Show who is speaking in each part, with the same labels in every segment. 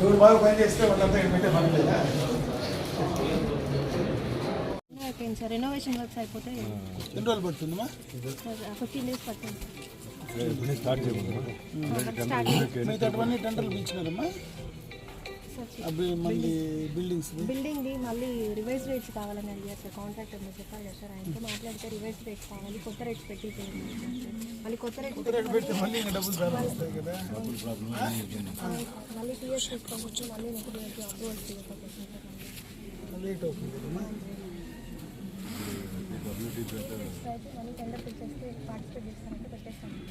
Speaker 1: ఎవరు బాగా పని చేస్తే వాళ్ళంతా పెట్టే పని లేదా
Speaker 2: అయిపోయింది సార్. రెనోవేషన్ వర్క్స్ అయిపోతే
Speaker 1: ఎన్ని రోజులు పడుతుందమ్మా
Speaker 2: ఫిఫ్టీన్ డేస్ పడుతుంది
Speaker 3: స్టార్ట్
Speaker 1: టెండర్లు పిలిచినారమ్మా? అవి మళ్ళీ బిల్డింగ్స్
Speaker 2: బిల్డింగ్ ది మళ్ళీ రివైజ్ రేట్స్ కావాలని అడిగారు సార్. కాంట్రాక్టర్ మీరు చెప్పాలి కదా సార్. ఆయనతో మాట్లాడితే రివైజ్ రేట్స్ కావాలి. కొత్త రేట్స్ పెట్టి మళ్ళీ కొత్త రేట్స్
Speaker 1: రేటు మళ్ళీ
Speaker 2: టీఎస్ తీసుకోవచ్చు మళ్ళీ నెక్స్ట్ అప్రూవల్ తీసుకోవచ్చు
Speaker 1: లేట్ అవుతుంది కదమ్మా
Speaker 2: అయితే మళ్ళీ టెండర్ పిలిచేస్తే పార్టిసిపేట్ చేస్తానంటే పెట్టేస్తాను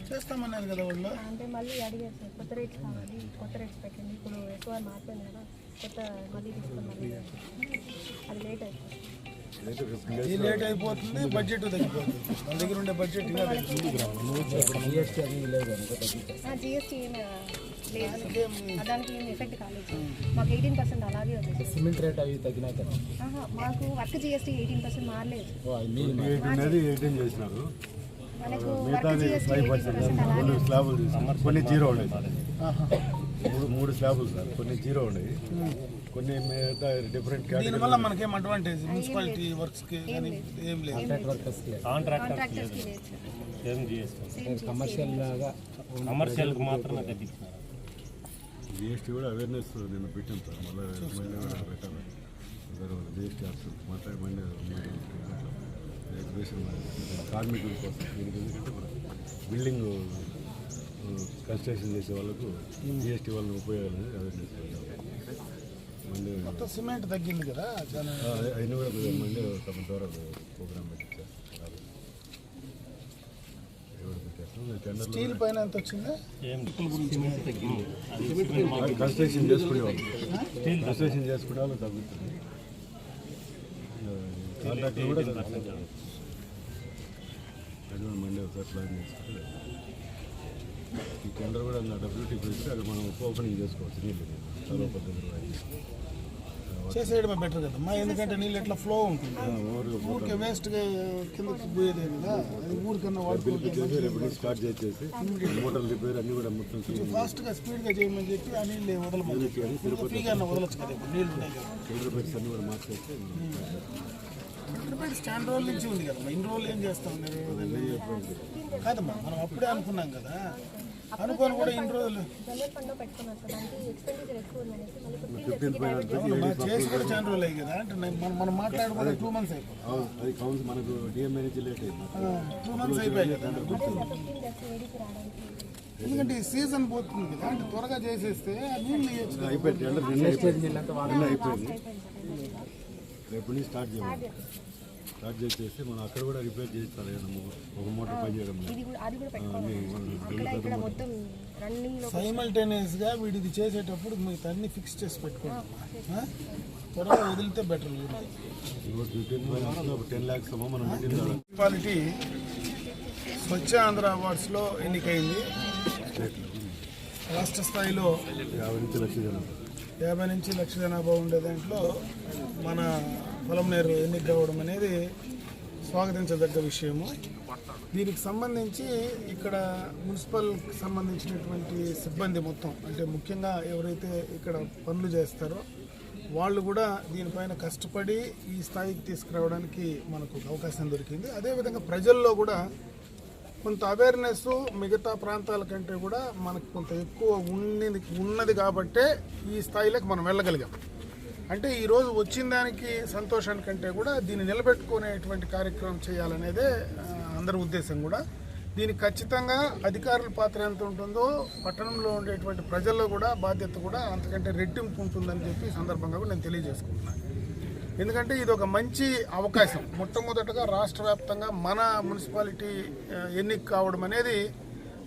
Speaker 1: చేస్తామన్నారు కదా వాళ్ళు.
Speaker 2: అంటే మళ్ళీ అడిగారు సార్ కొత్త రేట్స్ కావాలి కొత్త రేట్స్ పెట్టండి. ఇప్పుడు ఎక్కువ మారిపోయింది కదా కొత్త మళ్ళీ తీసుకున్నాం. మళ్ళీ అది లేట్ అయిపోతుంది
Speaker 1: ఈ లేట్ అయిపోతుంది బడ్జెట్ తగ్గిపోతుంది. మన దగ్గర ఉండే బడ్జెట్.
Speaker 2: మాకు ఎయిటీన్ పర్సెంట్ అలాగే.
Speaker 4: సిమెంట్ రేట్ అవి తగ్గినాయి కదా.
Speaker 2: ఆహా, మాకు వర్క్ జిఎస్టీ ఎయిటీన్ పర్సెంట్ మారలేదు.
Speaker 3: చేసినారు.
Speaker 2: మనకు.
Speaker 3: స్లాబులు కొన్ని జీరో ఉన్నాయి. మూడు మూడు స్లాబులు సార్. కొన్ని జీరో ఉన్నాయి. కొన్ని డిఫరెంట్
Speaker 1: దీనివల్ల మనకేం అడ్వాంటేజ్ మున్సిపాలిటీ వర్క్స్కి కానీ ఏం లేదు.
Speaker 2: సార్
Speaker 5: ఏం చేస్తాం
Speaker 2: సేమ్
Speaker 4: కమర్షియల్ లాగా
Speaker 5: కమర్షియల్కి మాత్రమే తగ్గిస్తున్నారు
Speaker 3: జిఎస్టీ కూడా అవేర్నెస్ నేను పెట్టాను సార్. మళ్ళీ పెట్టాను జిఎస్టీ ఆఫీస్ మాట్లాడి మళ్ళీ కార్మికుల కోసం ఎందుకంటే బిల్డింగ్ కన్స్ట్రక్షన్ చేసే వాళ్ళకు జిఎస్టీ వల్ల ఉపయోగాలు అనేది అవేర్నెస్ పెట్టాను.
Speaker 1: మొత్తం సిమెంట్ తగ్గింది కదా
Speaker 3: అయినా కూడా మళ్ళీ ప్రోగ్రామ్ పెట్టించారు నేను టెండర్లు
Speaker 1: స్టీల్ పైన ఎంత వచ్చిందా?
Speaker 5: ఏం?
Speaker 3: కన్స్ట్రక్షన్ చేసుకునే వాళ్ళు. కన్స్ట్రక్షన్ చేసుకునే వాళ్ళు తగ్గుతుంది. కాంట్రాక్టర్ కూడా మళ్ళీ ఒకసారి ప్లాన్ చేసుకుంటే. ఈ టెండర్ కూడా నా డబ్ల్యూటీ పెడితే అది మనం ఓపెనింగ్ చేసుకోవచ్చు నీళ్ళు
Speaker 1: చేసేయడమే బెటర్ కదమ్మా ఎందుకంటే నీళ్ళు ఎట్లా ఫ్లో ఉంటుంది? ఊరికే వేస్ట్ కిందకి పోయేదే కదా. ఊరికన్నా వాడుకుంటే
Speaker 3: రేపు స్టార్ట్ చేసేసి మోటార్ రిపేర్ అన్ని కూడా మొత్తం క్లీన్
Speaker 1: ఫాస్ట్గా స్పీడ్గా చేయమని చెప్పి ఆ నీళ్ళు వదలమని ఫ్రీగా వదలచ్చు కదా ఇప్పుడు నీళ్ళు ఉన్నాయి కదా.
Speaker 3: బెడ్స్ అన్ని కూడా మార్చేస్తే
Speaker 1: స్టాండ్ రోజుల నుంచి ఉంది కదమ్మా. ఇన్ని రోజులు ఏం చేస్తా ఉన్నారు కాదమ్మా మనం అప్పుడే అనుకున్నాం కదా. అనుకోని కూడా ఇన్ని రోజులు.
Speaker 2: చేసి
Speaker 1: కూడా చాలా రోజులు అయ్యి కదా. అంటే మనం మనం మాట్లాడుకుంటే టూ మంత్స్ అయిపోయింది. టూ మంత్స్ అయిపోయాయి కదా. ఎందుకంటే ఈ సీజన్ పోతుంది కదా. అంటే త్వరగా చేసేస్తే నీళ్ళు.
Speaker 3: అయిపోయింది టెండర్ నిన్న అయిపోయింది నిన్న అయిపోయింది రేపు నుంచి స్టార్ట్ చేయాలి. స్టార్ట్ చేసేసి మనం అక్కడ కూడా రిపేర్ చేస్తారు ఒక మోటార్ పని చేయడం లేదు.
Speaker 2: ఇది కూడా అది కూడా పెట్టుకోవాలి. అక్కడ ఇక్కడ మొత్తం
Speaker 1: రన్నింగ్లో సైమల్టేనియస్గా వీడిది చేసేటప్పుడు మీకు అన్ని ఫిక్స్ చేసి పెట్టుకోండి? త్వరగా వదిలితే బెటర్
Speaker 3: టెన్ ల్యాక్స్ ఏమో మనం
Speaker 1: మున్సిపాలిటీ స్వచ్ఛ ఆంధ్ర అవార్డ్స్లో ఎన్నికైంది? రాష్ట్ర స్థాయిలో
Speaker 3: యాభై నుంచి లక్ష జనం.
Speaker 1: యాభై నుంచి లక్ష జనాభా ఉండే దాంట్లో మన పొలంనేరు ఎన్నిక కావడం అనేది స్వాగతించదగ్గ విషయము. దీనికి సంబంధించి ఇక్కడ మున్సిపల్ సంబంధించినటువంటి సిబ్బంది మొత్తం అంటే ముఖ్యంగా ఎవరైతే ఇక్కడ పనులు చేస్తారో వాళ్ళు కూడా దీనిపైన కష్టపడి ఈ స్థాయికి తీసుకురావడానికి మనకు అవకాశం దొరికింది. అదేవిధంగా ప్రజల్లో కూడా కొంత అవేర్నెస్ మిగతా ప్రాంతాల కంటే కూడా మనకు కొంత ఎక్కువ ఉన్నది ఉన్నది కాబట్టే ఈ స్థాయిలోకి మనం వెళ్ళగలిగాం. అంటే ఈరోజు వచ్చిన దానికి సంతోషానికంటే కూడా దీన్ని నిలబెట్టుకునేటువంటి కార్యక్రమం చేయాలనేదే అందరి ఉద్దేశం కూడా. దీనికి ఖచ్చితంగా అధికారుల పాత్ర ఎంత ఉంటుందో పట్టణంలో ఉండేటువంటి ప్రజల్లో కూడా బాధ్యత కూడా అంతకంటే రెట్టింపు ఉంటుందని చెప్పి సందర్భంగా కూడా నేను తెలియజేసుకుంటున్నాను. ఎందుకంటే ఇది ఒక మంచి అవకాశం. మొట్టమొదటగా రాష్ట్ర వ్యాప్తంగా మన మున్సిపాలిటీ ఎన్నిక కావడం అనేది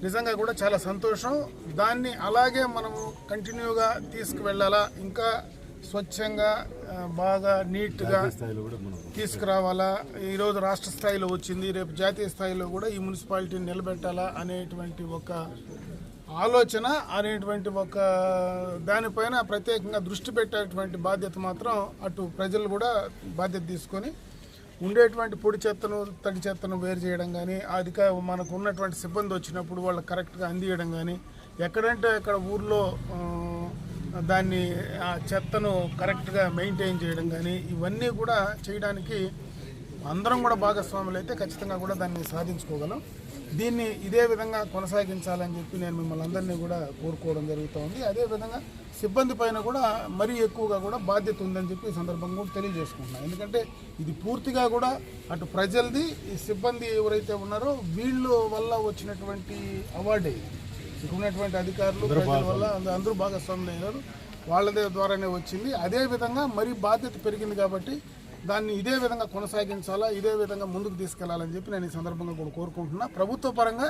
Speaker 1: నిజంగా కూడా చాలా సంతోషం. దాన్ని అలాగే మనము కంటిన్యూగా తీసుకువెళ్ళాలా ఇంకా స్వచ్ఛంగా బాగా నీట్గా తీసుకురావాలా ఈరోజు రాష్ట్ర స్థాయిలో వచ్చింది రేపు జాతీయ స్థాయిలో కూడా ఈ మున్సిపాలిటీని నిలబెట్టాలా అనేటువంటి ఒక ఆలోచన అనేటువంటి ఒక దానిపైన ప్రత్యేకంగా దృష్టి పెట్టేటువంటి బాధ్యత మాత్రం అటు ప్రజలు కూడా బాధ్యత తీసుకొని ఉండేటువంటి పొడి చెత్తను తడి చెత్తను వేరు చేయడం కానీ అధిక మనకు ఉన్నటువంటి సిబ్బంది వచ్చినప్పుడు వాళ్ళకి కరెక్ట్గా అందియడం కానీ ఎక్కడంటే అక్కడ ఊర్లో దాన్ని ఆ చెత్తను కరెక్ట్గా మెయింటైన్ చేయడం కానీ ఇవన్నీ కూడా చేయడానికి అందరం కూడా భాగస్వాములు అయితే ఖచ్చితంగా కూడా దాన్ని సాధించుకోగలం. దీన్ని ఇదే విధంగా కొనసాగించాలని చెప్పి నేను మిమ్మల్ని అందరినీ కూడా కోరుకోవడం జరుగుతోంది. అదేవిధంగా సిబ్బంది పైన కూడా మరీ ఎక్కువగా కూడా బాధ్యత ఉందని చెప్పి ఈ సందర్భంగా కూడా తెలియజేసుకుంటున్నాను ఎందుకంటే ఇది పూర్తిగా కూడా అటు ప్రజలది ఈ సిబ్బంది ఎవరైతే ఉన్నారో వీళ్ళు వల్ల వచ్చినటువంటి అవార్డే. ఇక్కడ ఉన్నటువంటి అధికారులు ప్రజల వల్ల అంద- అందరూ భాగస్వాములు అయ్యారు వాళ్ళదే ద్వారానే వచ్చింది. అదే విధంగా మరీ బాధ్యత పెరిగింది కాబట్టి దాన్ని ఇదే విధంగా కొనసాగించాలా ఇదే విధంగా ముందుకు తీసుకెళ్ళాలని చెప్పి నేను ఈ సందర్భంగా కూడా కోరుకుంటున్నా. ప్రభుత్వ పరంగా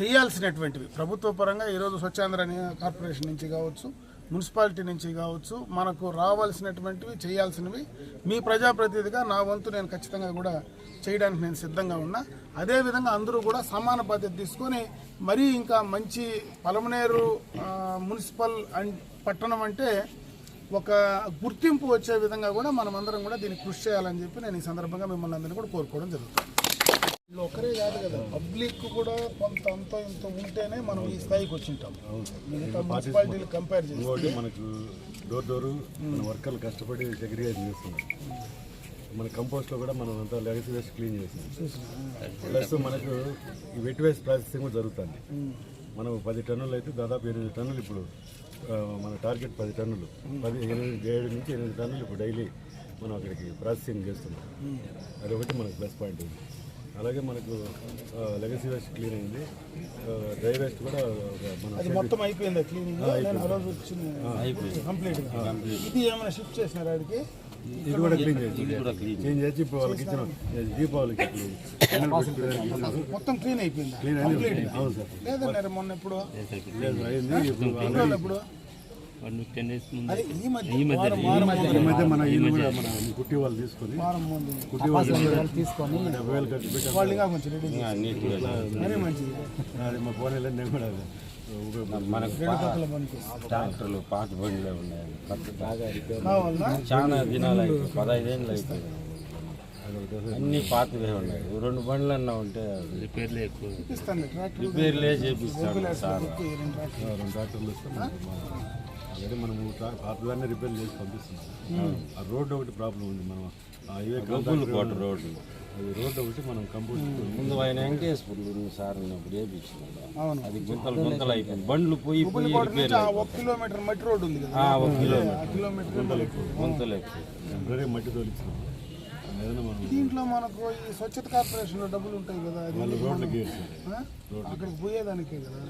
Speaker 1: చేయాల్సినటువంటివి. ప్రభుత్వ పరంగా ఈరోజు స్వచ్ఛాంధ్ర కార్పొరేషన్ నుంచి కావచ్చు మున్సిపాలిటీ నుంచి కావచ్చు మనకు రావాల్సినటువంటివి చేయాల్సినవి మీ ప్రజాప్రతినిధిగా నా వంతు నేను ఖచ్చితంగా కూడా చేయడానికి నేను సిద్ధంగా ఉన్నా. అదేవిధంగా అందరూ కూడా సమాన బాధ్యత తీసుకొని మరీ ఇంకా మంచి పలమనేరు మున్సిపల్ అండ్ పట్టణం అంటే ఒక గుర్తింపు వచ్చే విధంగా కూడా మనం అందరం కూడా దీన్ని కృషి చేయాలని చెప్పి నేను ఈ సందర్భంగా మిమ్మల్ని అందరినీ కూడా కోరుకోవడం జరుగుతుంది. ఒకరే కాదు కదా పబ్లిక్ కూడా కొంత అంత ఇంత ఉంటేనే మనం ఈ స్థాయికి వచ్చింటాం. మిగతా మున్సిపాలిటీలు కంపేర్ చేసి
Speaker 3: మనకు డోర్ డోరు మన వర్కర్లు కష్టపడి సెగ్రిగేట్ చేస్తున్నారు. మన కంపోస్ట్లో కూడా మనం అంతా లెగసీ వేస్ట్ క్లీన్ చేస్తున్నాం. ప్లస్ మనకు ఈ వెట్ వేస్ట్ ప్రాసెసింగ్ కూడా జరుగుతుంది. మనం పది టన్నులు అయితే దాదాపు ఎనిమిది టన్నులు ఇప్పుడు మన టార్గెట్ పది టన్నులు. పది ఎనిమిది ఏడు నుంచి ఎనిమిది టన్నులు ఇప్పుడు డైలీ మనం అక్కడికి ప్రాసెసింగ్ చేస్తున్నాం. అది ఒకటి మనకు ప్లస్ పాయింట్ ఉంది. అలాగే మనకు లెగసీ వేస్ట్ క్లీన్ అయింది. డ్రై వేస్ట్ కూడా మన
Speaker 1: అది మొత్తం అయిపోయింది క్లీనింగ్ వచ్చింది. కంప్లీట్ ఇది ఏమైనా షిఫ్ట్ చేసినారు ఆడికి?
Speaker 3: ఇది కూడా క్లీన్ చేసి క్లీన్ చేసి ఇప్పుడు వాళ్ళకి ఇచ్చిన దీపావళికి ఇప్పుడు.
Speaker 1: మొత్తం క్లీన్ అయిపోయింది?
Speaker 3: క్లీన్ అయింది అవును సార్.
Speaker 1: లేదన్నారు మొన్న ఎప్పుడు?
Speaker 3: లేదు, అయింది. ఇప్పుడు
Speaker 1: ఈ మధ్య
Speaker 3: మన ఇల్లు కూడా మన కుట్టి వాళ్ళు తీసుకొని కుట్టి వాళ్ళు తీసుకొని డెబ్బై వేలు ఖర్చు పెట్టి
Speaker 1: వాళ్ళు ఇంకా కొంచెం రెడీ మరీ మంచిది.
Speaker 3: అది మా పోనీ నేను కూడా
Speaker 6: మనకు ట్రాక్టర్లు పాత బండ్లే ఉన్నాయి కొత్త చాలా దినాలు అయిపోయి పదహైదేళ్ళు అయిపోయింది అన్ని పాతవే ఉన్నాయి. రెండు బండ్లు అన్నా ఉంటే
Speaker 5: రిపేర్లే ఎక్కువ.
Speaker 6: రిపేర్లే చేపిస్తాడు సార్.
Speaker 1: రెండు ట్రాక్టర్
Speaker 3: రెండు ట్రాక్టర్లు ఆల్రెడీ మనం పాతదాన్ని రిపేర్ చేసి పంపిస్తున్నాం. ఆ రోడ్డు ఒకటి ప్రాబ్లం ఉంది మనం ఆ హైవే
Speaker 6: గబ్బులు కోట రోడ్డు.
Speaker 3: అది రోడ్డు ఒకటి మనం కంపోజ్
Speaker 6: ముందు ఆయన వెంకటేశ్వర్లు సార్ ఉన్నప్పుడు వేపించినాడు
Speaker 1: అవును.
Speaker 6: అది గుంతలు గుంతలు అయిపోయింది. బండ్లు పోయి పోయి రిపేర్
Speaker 1: ఒక కిలోమీటర్ మట్టి రోడ్డు ఉంది కదా.
Speaker 6: ఆ, ఒక కిలోమీటర్.
Speaker 1: కిలోమీటర్
Speaker 6: గుంతలు ఎక్కువ.
Speaker 3: మట్టి మనం
Speaker 1: దీంట్లో మనకు ఈ స్వచ్ఛత కార్పొరేషన్లో డబ్బులు ఉంటాయి కదా అది? అక్కడికి పోయేదానికే కదా.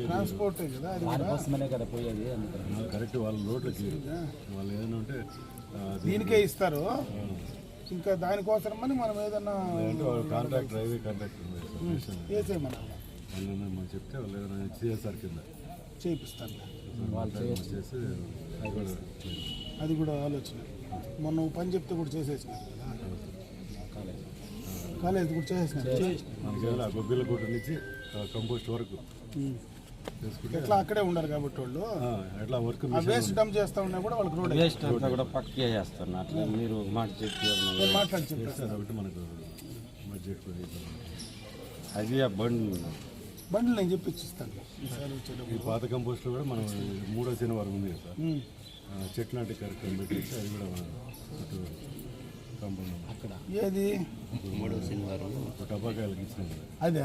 Speaker 1: ట్రాన్స్పోర్టే కదా అది
Speaker 4: కదా పోయేది
Speaker 3: కరెక్ట్ వాళ్ళ రోడ్లకి వాళ్ళు ఏదైనా ఉంటే
Speaker 1: దీనికే ఇస్తారు. ఇంకా దానికోసమని మనం ఏదన్నా
Speaker 3: కాంట్రాక్ట్ హైవే కాంట్రాక్ట్
Speaker 1: వేసేయమన్నా
Speaker 3: వాళ్ళు ఏదైనా మనం చెప్తే వాళ్ళు ఏదైనా సిఎస్ఆర్ కింద.
Speaker 1: చేయిస్తాను
Speaker 3: వాళ్ళు చేసి అది కూడా
Speaker 1: అది కూడా ఆలోచన. మొన్న పని చెప్తే కూడా చేసేసినారు కదా. కాలేజ్ కూడా
Speaker 3: గొబ్బిల గుట్ట నుంచి కంపోస్ట్ వరకు.
Speaker 1: ఎట్లా అక్కడే ఉండరు కాబట్టి వాళ్ళు.
Speaker 3: ఎట్లా వర్క్
Speaker 1: వేస్ట్ డంప్ చేస్తా ఉన్నా కూడా వాళ్ళకి రోడ్
Speaker 6: వేస్ట్ అంతా కూడా పక్కే చేస్తాను అట్లా మీరు మాట చెప్పి
Speaker 1: మాట్లాడి చెప్పేస్తారు
Speaker 3: ఒకటి మనకు
Speaker 6: అది ఆ బండ్లు
Speaker 1: బండ్లు నేను చెప్పి ఇస్తాను ఈసారి వచ్చేటప్పుడు
Speaker 3: ఈ పాత కంపోస్ట్లో కూడా మనం మూడో శనివారం ఉంది కదా. ఆ, చెట్లు నాటి కార్యక్రమం పెట్టేసి అది కూడా కాంపౌండ్ అక్కడ
Speaker 1: ఏది?
Speaker 5: మూడవ శనివారం.
Speaker 3: టపాకాయలకు ఇచ్చినాం
Speaker 1: అదే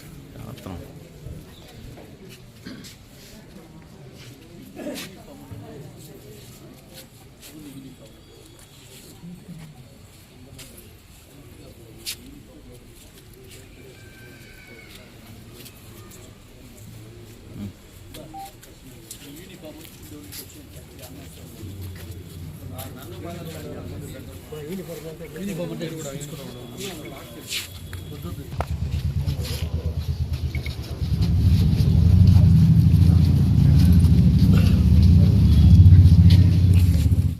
Speaker 7: యూనిఫామ్ కూడా